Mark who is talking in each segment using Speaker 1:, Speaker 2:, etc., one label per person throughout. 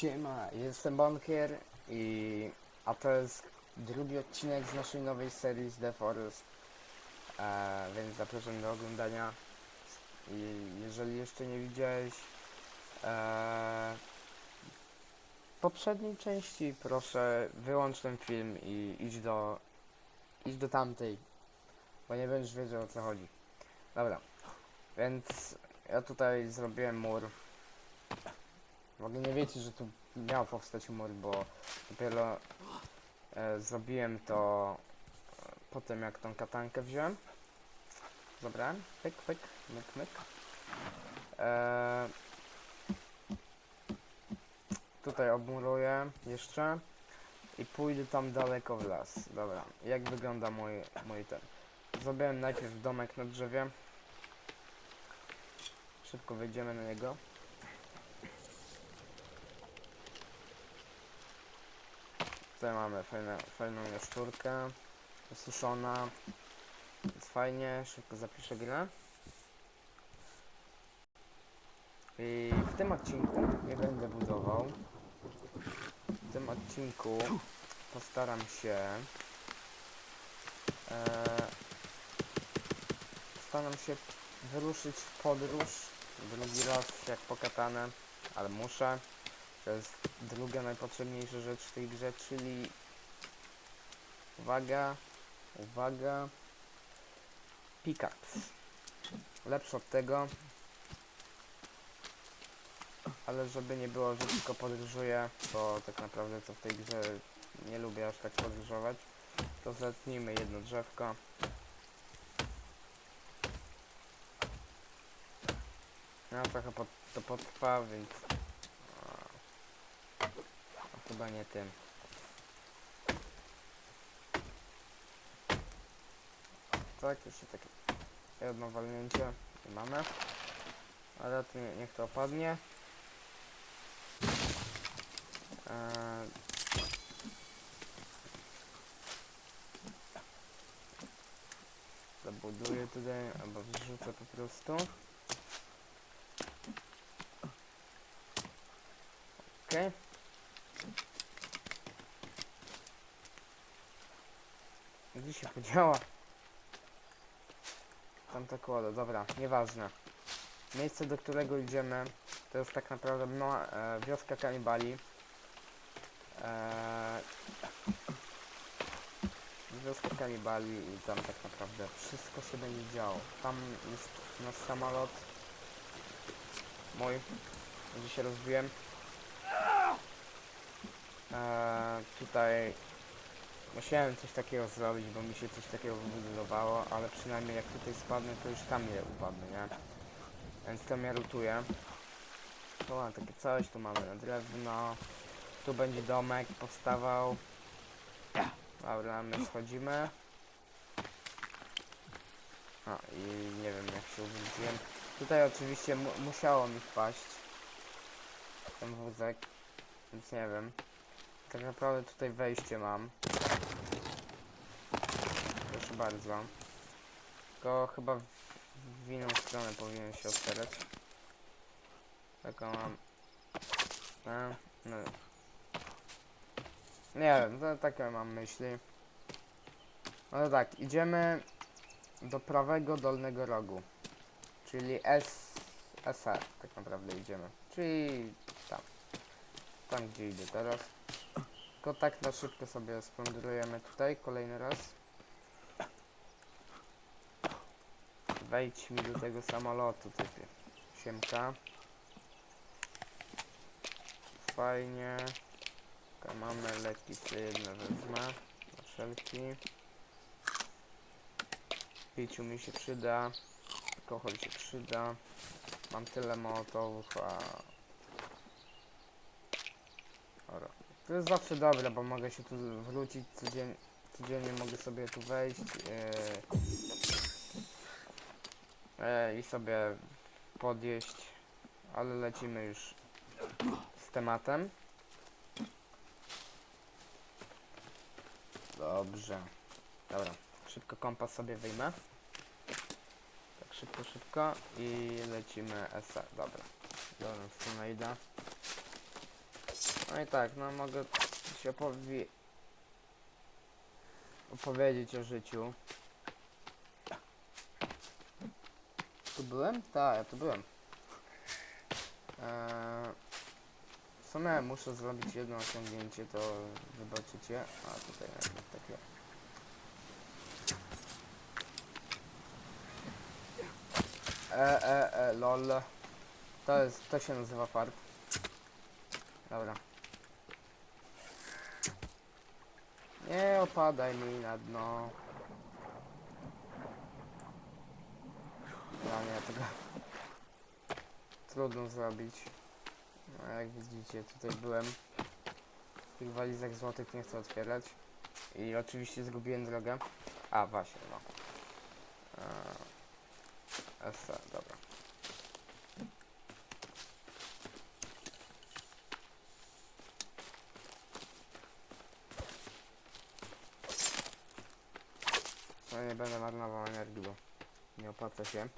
Speaker 1: Siema, jestem Bonkier i a to jest drugi odcinek z naszej nowej serii z The Forest, e, więc zapraszam do oglądania. I jeżeli jeszcze nie widziałeś e, poprzedniej części, proszę wyłącz ten film i idź do idź do tamtej, bo nie będziesz wiedział o co chodzi. Dobra, więc ja tutaj zrobiłem mur w ogóle nie wiecie, że tu miał powstać mur, bo dopiero e, zrobiłem to e, po tym, jak tą katankę wziąłem. Zabrałem, pyk, pyk, myk, myk. E, tutaj obmuruję jeszcze i pójdę tam daleko w las. Dobra, jak wygląda mój, mój ten. Zrobiłem najpierw domek na drzewie. Szybko wejdziemy na niego. Tutaj mamy fajne, fajną jaszczurkę, suszona, jest fajnie, szybko zapiszę grę. I w tym odcinku nie będę budował. W tym odcinku postaram się e, postaram się wyruszyć w podróż drugi raz jak pokatane, ale muszę. To jest druga najpotrzebniejsza rzecz w tej grze, czyli uwaga, uwaga, pickaxe. Lepszy od tego, ale żeby nie było, że tylko podróżuję, bo tak naprawdę to w tej grze nie lubię aż tak podróżować, to zetnijmy jedno drzewko. No trochę pod, to potrwa, więc chyba nie tym. Tak, jeszcze takie jedno walnięcie i mamy. Ale to nie, niech to opadnie. Eee, zabuduję tutaj, albo wrzucę po prostu. Okej. Gdzie się podziała? Tamta kłoda, dobra, nieważne. Miejsce, do którego idziemy, to jest tak naprawdę mała, e, wioska kanibali. E, wioska kanibali i tam tak naprawdę wszystko się będzie działo. Tam jest nasz samolot. Mój, gdzie się rozbiłem. E, tutaj musiałem coś takiego zrobić, bo mi się coś takiego wybudowało, ale przynajmniej jak tutaj spadnę, to już tam nie upadnę, nie? Więc to mnie rutuje. Tu mam takie coś, tu mamy drewno. Tu będzie domek powstawał. Dobra, my schodzimy. O, i nie wiem jak się uwróciłem. Tutaj oczywiście mu musiało mi wpaść ten wózek, więc nie wiem. Tak naprawdę tutaj wejście mam. Bardzo. Tylko chyba w, inną stronę powinien się otwierać. Taką mam. A, no. Nie wiem, to takie mam myśli. No tak, idziemy do prawego dolnego rogu. Czyli S, SR tak naprawdę idziemy. Czyli tam. Tam gdzie idę teraz. Tylko tak na szybko sobie splądrujemy tutaj kolejny raz. Wejdź mi do tego samolotu typie. Siemka. Fajnie. Mamy leki, sobie jedno wezmę. Na wszelki. Piciu mi się przyda. Alkohol się przyda. Mam tyle mołotowów, a... To jest zawsze dobre, bo mogę się tu wrócić codziennie. Codziennie mogę sobie tu wejść yy, yy, i sobie podjeść, ale lecimy już z tematem. Dobrze. Dobra, szybko kompas sobie wyjmę. Tak szybko, szybko i lecimy SR. Dobra. Dobra, stronę idę. No i tak, no mogę się opowie... opowiedzieć o życiu. Tu byłem? Tak, ja tu byłem. Eee, w sumie muszę zrobić jedno osiągnięcie, to wybaczycie. A tutaj jakby takie. E, e, e, lol. To jest, to się nazywa fart. Dobra. Nie opadaj mi na dno. No tego trudno zrobić. No, jak widzicie, tutaj byłem. Tych walizek złotych nie chcę otwierać. I oczywiście zgubiłem drogę. A, właśnie, no. Eee, dobra. No nie będę marnował energii, bo nie opłaca się.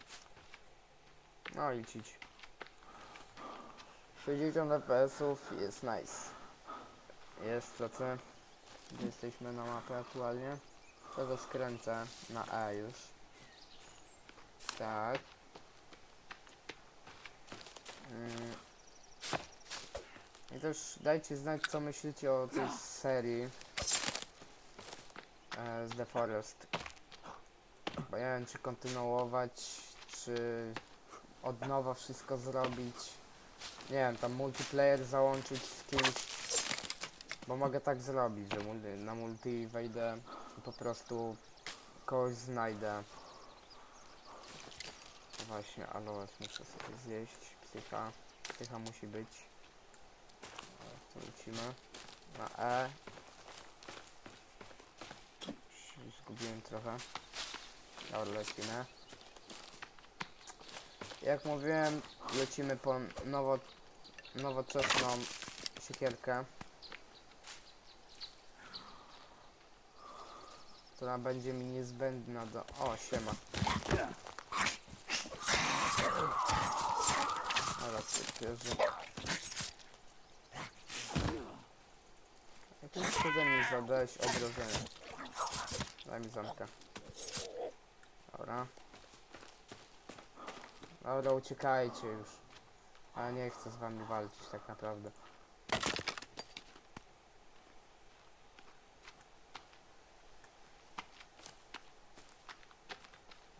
Speaker 1: No i cić. 60 FPS-ów jest nice. Jest CC. Gdzie jesteśmy na mapie aktualnie? Tego skręcę na E już. Tak. Mm. I też dajcie znać co myślicie o tej serii e, z The Forest. Bo nie wiem czy kontynuować, czy od nowa wszystko zrobić. Nie wiem, tam multiplayer załączyć z kimś. Bo mogę tak zrobić, że na multi wejdę i po prostu kogoś znajdę. Właśnie, aloes muszę sobie zjeść. Psycha. Psycha musi być. Lecimy. Na E. Zgubiłem trochę. Dobra, lecimy. Jak mówiłem, lecimy po nowo, nowoczesną siekierkę. która będzie mi niezbędna do... O, siema. Dobra, pierwszy. Jakim cudem mi zadałeś obrażenie? Daj mi zamkę. Dobra. Dobra, uciekajcie już. A ja nie chcę z wami walczyć tak naprawdę.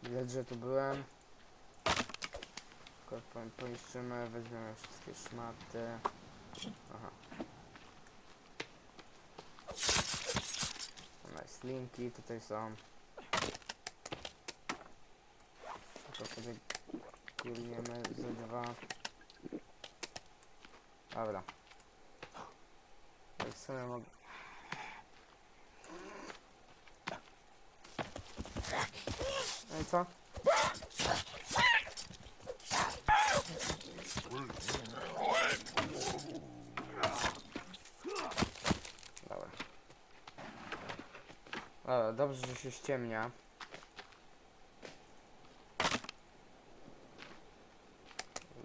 Speaker 1: Widać, że tu byłem. Tylko po- Poniszczymy, weźmiemy wszystkie szmaty. Aha. Nice linki tutaj są. To sobie ze dwa. Dobra. Jak sobie mogę... No i co? Dobra. Dobra, dobrze, że się ściemnia.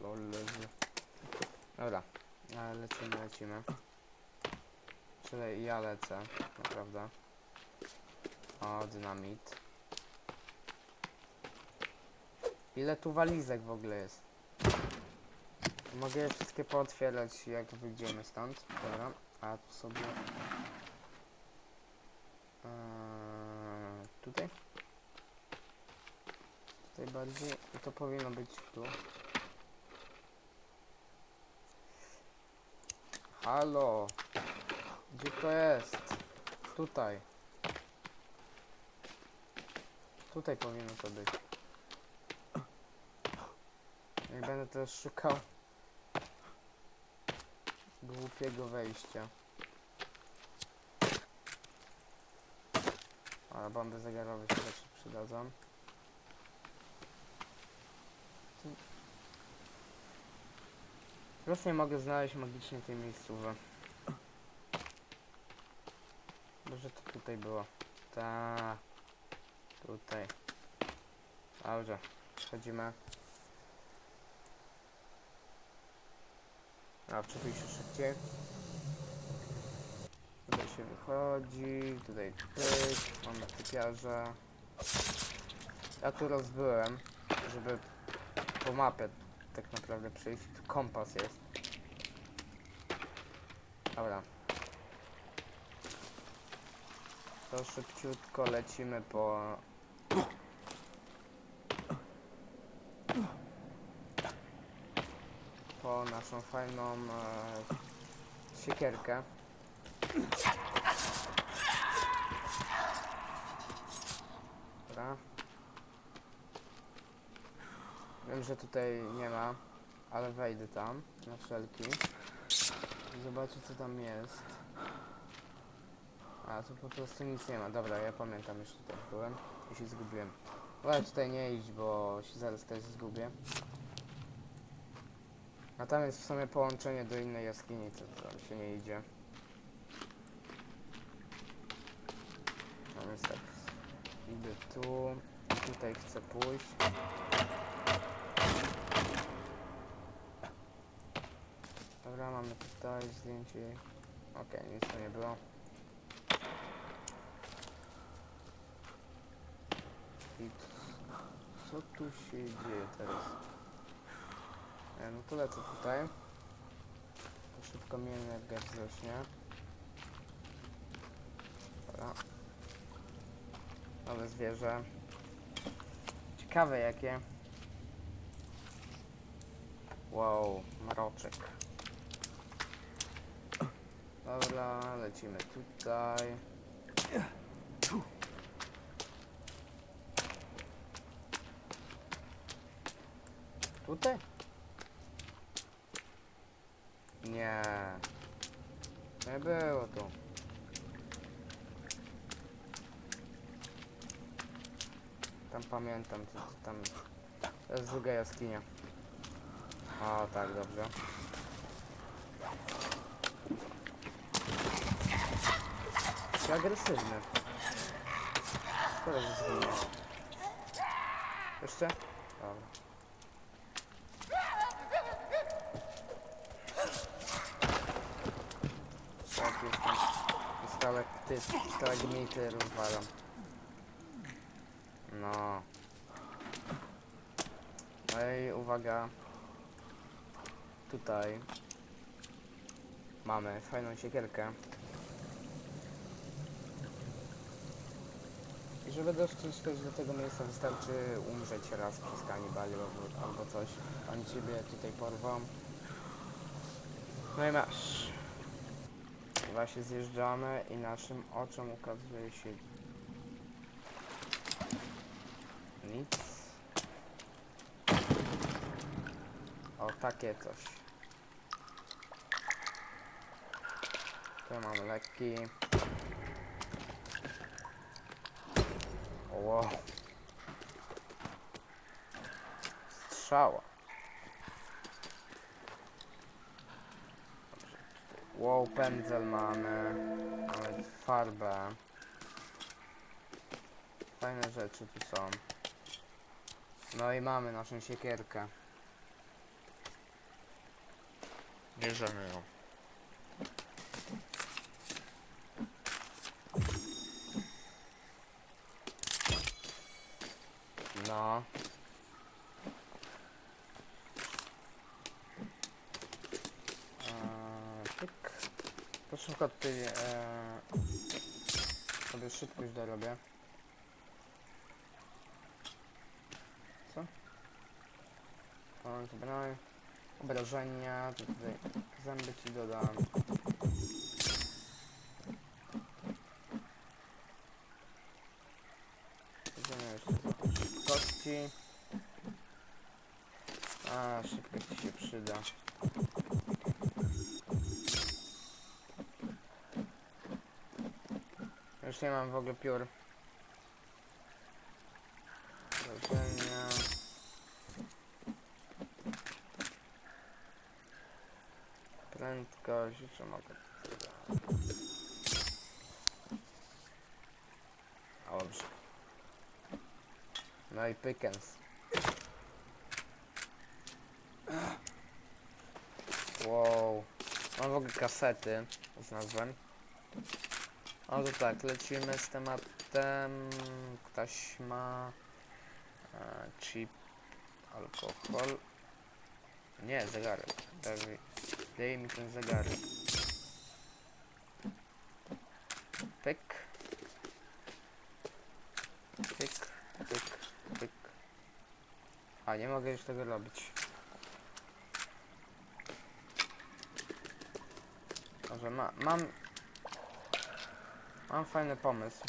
Speaker 1: Lol, leży. Dobra, ale lecimy, lecimy. Czyli ja lecę, naprawdę. O, dynamit. Ile tu walizek w ogóle jest? Mogę je wszystkie pootwierać jak wyjdziemy stąd. Dobra, a tu sobie... Eee, tutaj? Tutaj bardziej. To powinno być tu. Halo! Gdzie to jest? Tutaj. Tutaj powinno to być. Nie będę teraz szukał głupiego wejścia. Ale bomby zegarowe się też przydadzą. Teraz nie mogę znaleźć magicznie tej miejscówki. Może to tutaj było. Ta. Tutaj. Dobrze. Wchodzimy. A, wczepił się szybciej. się wychodzi, tutaj pyk, mamy typiarza. Ja tu rozbyłem, żeby po mapie tak naprawdę przyjść. Kompas jest. Dobra. To szybciutko lecimy po... Po naszą fajną e, siekierkę. Dobra. Wiem, że tutaj nie ma, ale wejdę tam na wszelki. Zobaczę co tam jest. A tu po prostu nic nie ma. Dobra, ja pamiętam już tutaj byłem i się zgubiłem. Ale tutaj nie iść, bo się zaraz też zgubię. A tam jest w sumie połączenie do innej jaskini, to tam się nie idzie. No więc tak. Idę tu. Tutaj chcę pójść. Dobra, mamy tutaj zdjęcie. Okej, nic tu nie było. I co tu się dzieje teraz? E, no to lecę tutaj. To szybko mieliśmy jak gaz rośnie. Dobra. Nowe zwierzę. Ciekawe jakie. Wow, maroczek. Dobra, lecimy tutaj. Tutaj? Nie. Nie było tu. Tam pamiętam, to tam... To jest druga jaskinia. O, tak, dobrze. Jaki agresywny. Skoro zginie. Jeszcze? Dobra. Tak, jestem. Stalakty, stalagmity rozwalam. No. No i uwaga. Tutaj mamy fajną siekierkę. Żeby też do tego miejsca wystarczy umrzeć raz przez kanibali albo, albo coś. Oni ciebie tutaj porwą. No i masz. Właśnie zjeżdżamy i naszym oczom ukazuje się nic. O, takie coś. Tu mamy lekki. Wow. Strzała. Wow, pędzel mamy. Mamy farbę. Fajne rzeczy tu są. No i mamy naszą siekierkę.
Speaker 2: Bierzemy ją.
Speaker 1: No. Eee. To szybko tutaj eee, sobie szybkość dorobię. Co? O, dobra. Obrażenia, to tutaj zęby ci dodam. Nie mam w ogóle piór. Wrażenia. Prędkość, jeszcze mogę. Dobrze. No i Pickens. Wow. Mam w ogóle kasety, znalazłem. No to tak, lecimy z tematem taśma, e, chip, alkohol. Nie, zegarek. Daj, daj mi ten zegarek. Pyk. Pyk, pyk, pyk. A, nie mogę już tego robić. Może ma, mam... Mam fajny pomysł.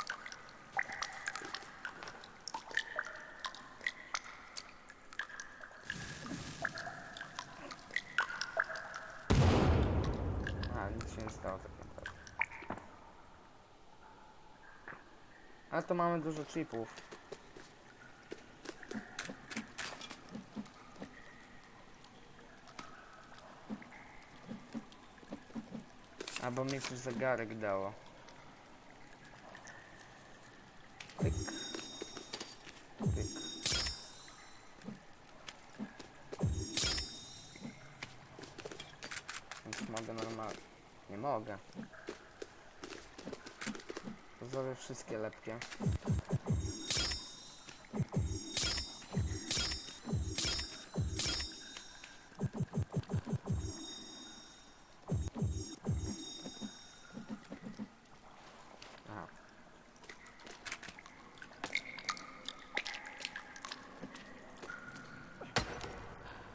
Speaker 1: A, nic się nie stało tak naprawdę. Ale to mamy dużo chipów. Albo mi coś zegarek dało. Zrobię wszystkie lepkie.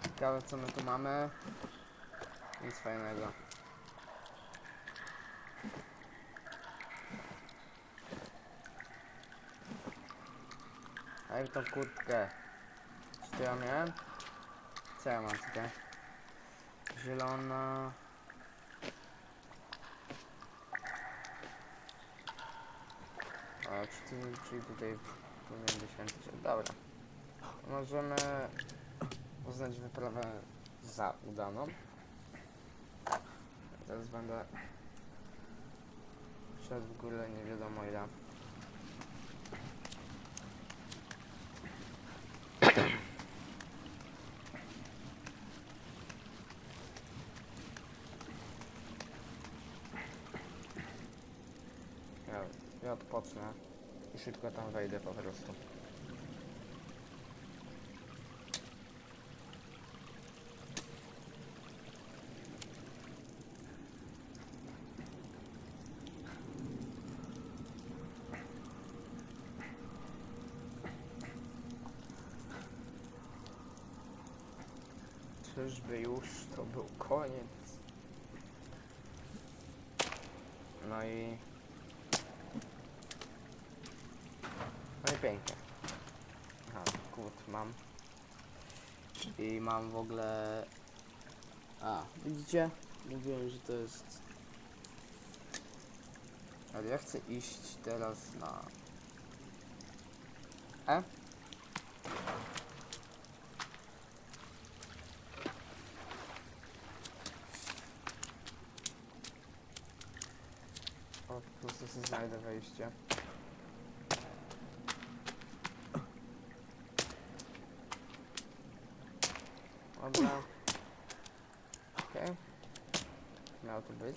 Speaker 1: Ciekawe co my tu mamy. Nic fajnego. Daj mi tą kurtkę. Co to ja miałem? Co ja mam tutaj? Zielona. A, czy ty, czyli tutaj powinien wyświęcić? Dobra. Możemy uznać wyprawę za udaną. Teraz będę szedł w górę nie wiadomo ile. Ja, ja odpocznę i szybko tam wejdę po prostu. Czyżby już to był koniec? No i... No i pięknie. Aha, kurt mam. I mam w ogóle... A, widzicie? Mówiłem, że to jest... Ale ja chcę iść teraz na... E? O, po prostu sobie wejście. Dobra. Okej. Miało to być.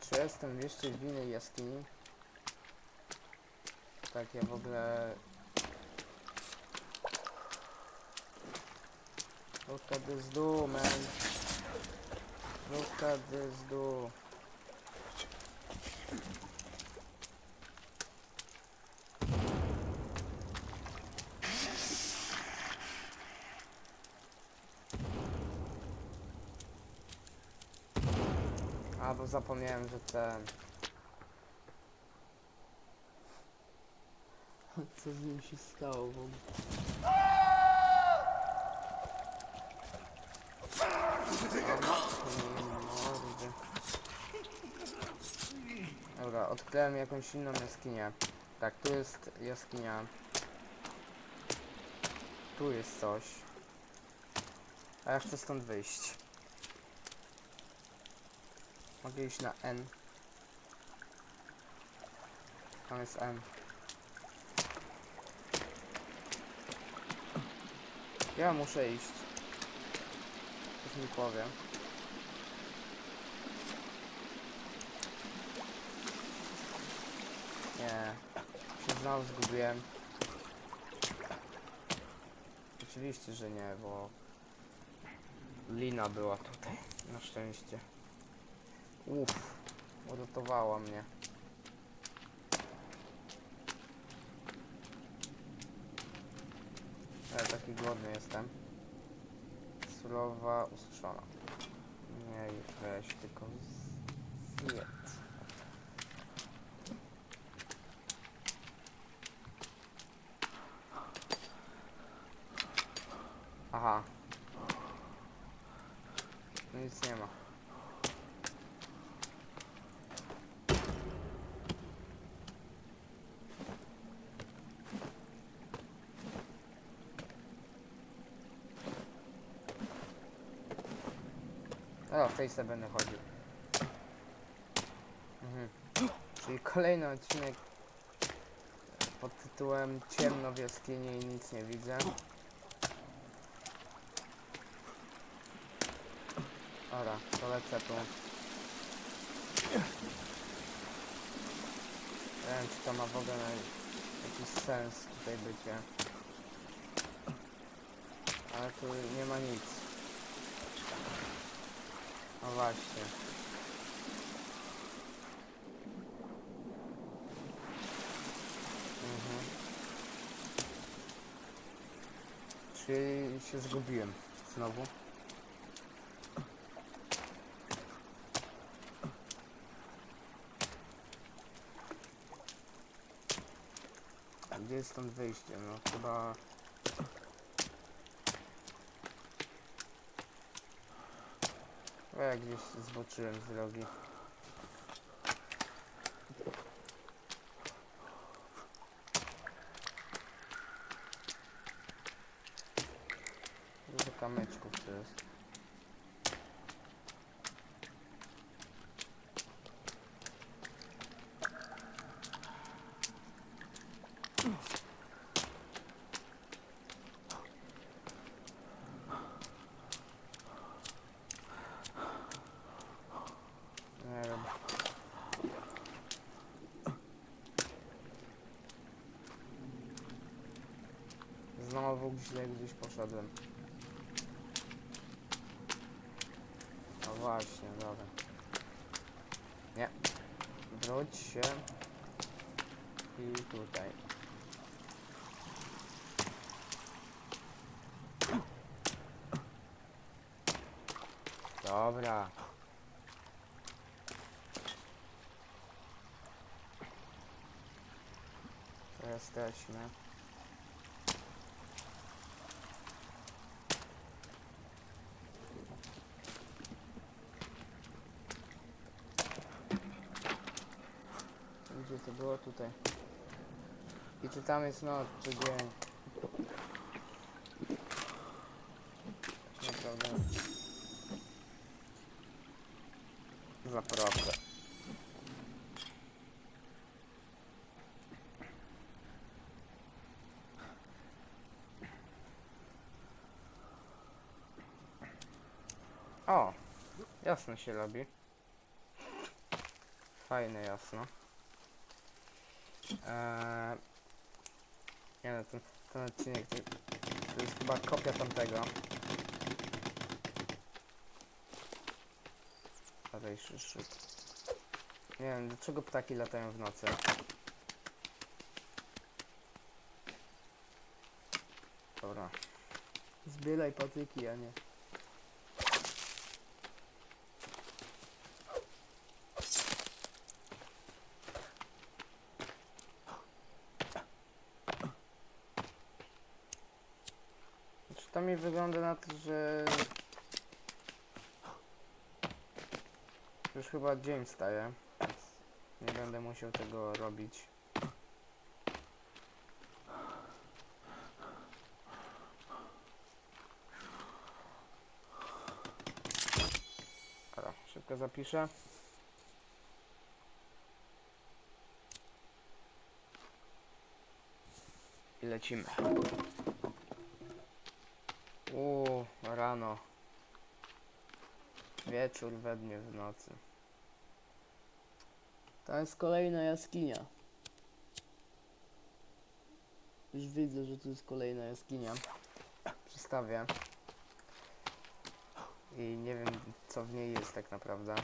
Speaker 1: Czy jestem jeszcze w innej jaskini? Tak, ja w ogóle... Look at this man. Look at this do. A, bo zapomniałem, że ten... Co z nim się stało w ogóle? Dobra, odkryłem jakąś inną jaskinię. Tak, tu jest jaskinia. Tu jest coś. A ja chcę stąd wyjść. Mogę iść na N. Tam jest N. Ja muszę iść nie powiem. Nie. Się znowu zgubiłem. Oczywiście, że nie, bo... Lina była tutaj, na szczęście. Uff, odotowała mnie. Ja taki głodny jestem. Surowa, ususzona. Nie, weź tylko zjedz. Aha. No Nic nie ma. O, w tej se będę chodził. Mhm. Czyli kolejny odcinek pod tytułem Ciemno w jaskini i nic nie widzę. Dobra, to lecę tu. Nie wiem, czy to ma w ogóle jakiś sens tutaj bycie. Ale tu nie ma nic. No właśnie. Mhm. Czyli się zgubiłem znowu. A gdzie jest stąd wyjście? No chyba... Jak gdzieś zboczyłem z drogi. Dużo kamyczków tu jest. Nie wiem. Znowu źle gdzieś poszedłem. No właśnie, dobra. Nie. Wróć się. I tutaj. Dobra. To jesteśmy. Gdzie to było? Tutaj. I czy tam jest noc, czy dzień? Naprawdę. O! Jasno się robi. Fajne jasno. Eee, nie no, ten, ten odcinek to, to jest chyba kopia tamtego. Padaj szyb. Nie wiem, dlaczego ptaki latają w nocy. Dobra. Zbieraj patyki, a nie. Znaczy, to wygląda na to, że już chyba dzień staje, więc nie będę musiał tego robić. Dobra, szybko zapiszę. I lecimy. Rano. Wieczór we dnie w nocy. To jest kolejna jaskinia. Już widzę, że tu jest kolejna jaskinia. Przystawię. I nie wiem, co w niej jest tak naprawdę.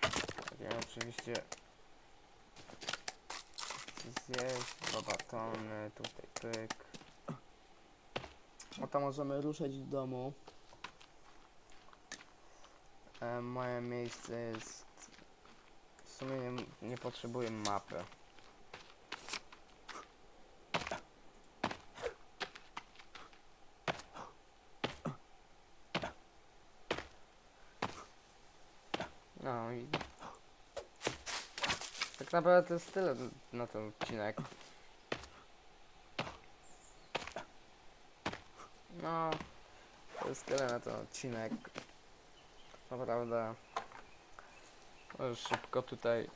Speaker 1: Tak, ja oczywiście zjeść dwa batony, tutaj pyk. A to możemy ruszać do domu. E, moje miejsce jest... W sumie nie, nie potrzebuję mapy. No i... Tak naprawdę to jest tyle na ten odcinek. No... To jest tyle na ten odcinek. Naprawdę. Może szybko tutaj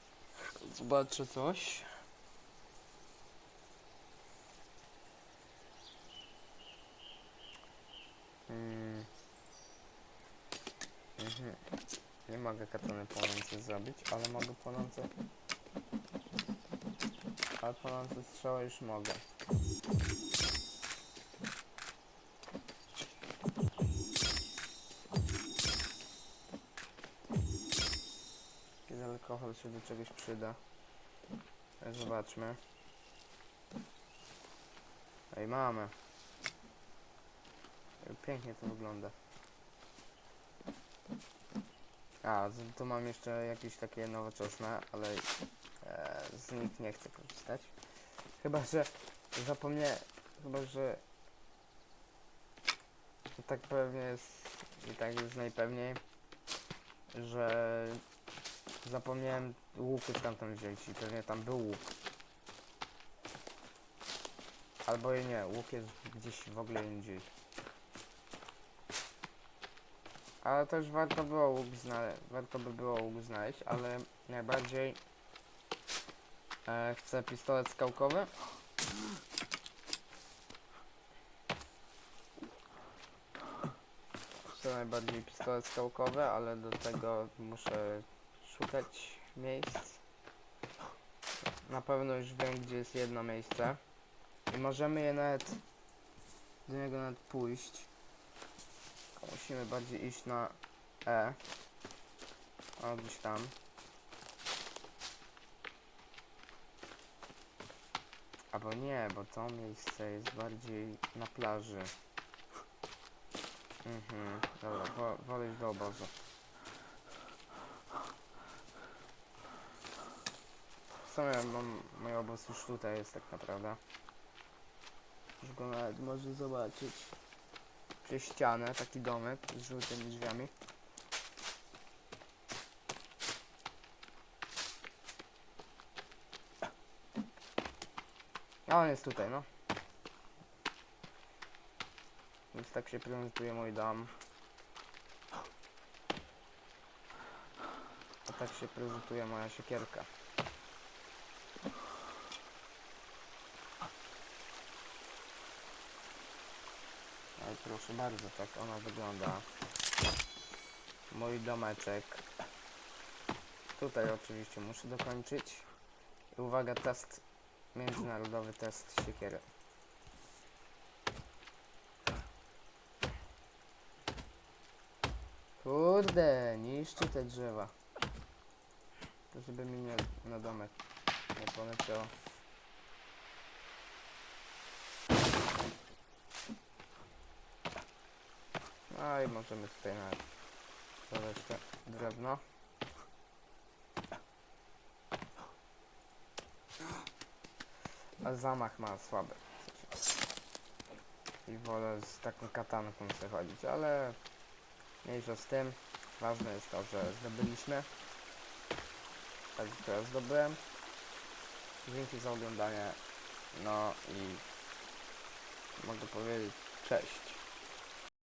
Speaker 1: zobaczę coś. Mm. Mhm. Nie mogę katany płonący zrobić, ale mogę płonące... Ale płonące strzały już mogę. Kiedy alkohol się do czegoś przyda. E, Zobaczmy. Ej, mamy. Ej, Pięknie to wygląda. A, tu mam jeszcze jakieś takie nowoczesne, ale e, z nich nie chcę korzystać. Chyba, że zapomnę, chyba, że to tak pewnie jest i tak jest najpewniej, że Zapomniałem łuku stamtąd wziąć i pewnie tam był łuk. Albo i nie, łuk jest gdzieś w ogóle indziej. Ale też warto było łuk znaleźć, warto by było łuk znaleźć, ale najbardziej e, chcę pistolet skałkowy. Chcę najbardziej pistolet skałkowy, ale do tego muszę szukać miejsc. Na pewno już wiem, gdzie jest jedno miejsce. I możemy je nawet do niego nawet pójść. Musimy bardziej iść na E. O, gdzieś tam. Albo nie, bo to miejsce jest bardziej na plaży. Mhm, dobra, wo wolę do obozu. W sumie mam, mój obóz już tutaj jest tak naprawdę. Już go nawet może zobaczyć. Przez ścianę, taki domek z żółtymi drzwiami. A on jest tutaj, no. Więc tak się prezentuje mój dom. A tak się prezentuje moja siekierka. Ale proszę bardzo, tak ona wygląda. Mój domeczek. Tutaj oczywiście muszę dokończyć. Uwaga, test. Międzynarodowy test siekiery. Kurde, niszczy te drzewa. To żeby mi nie na domek nie poleciało. No i możemy tutaj nawet dodać te drewno. A zamach ma słaby. I wolę z taką katanką sobie chodzić, ale mniejsza z tym. Ważne jest to, że zdobyliśmy. Tak, to ja zdobyłem. Dzięki za oglądanie. No i mogę powiedzieć cześć.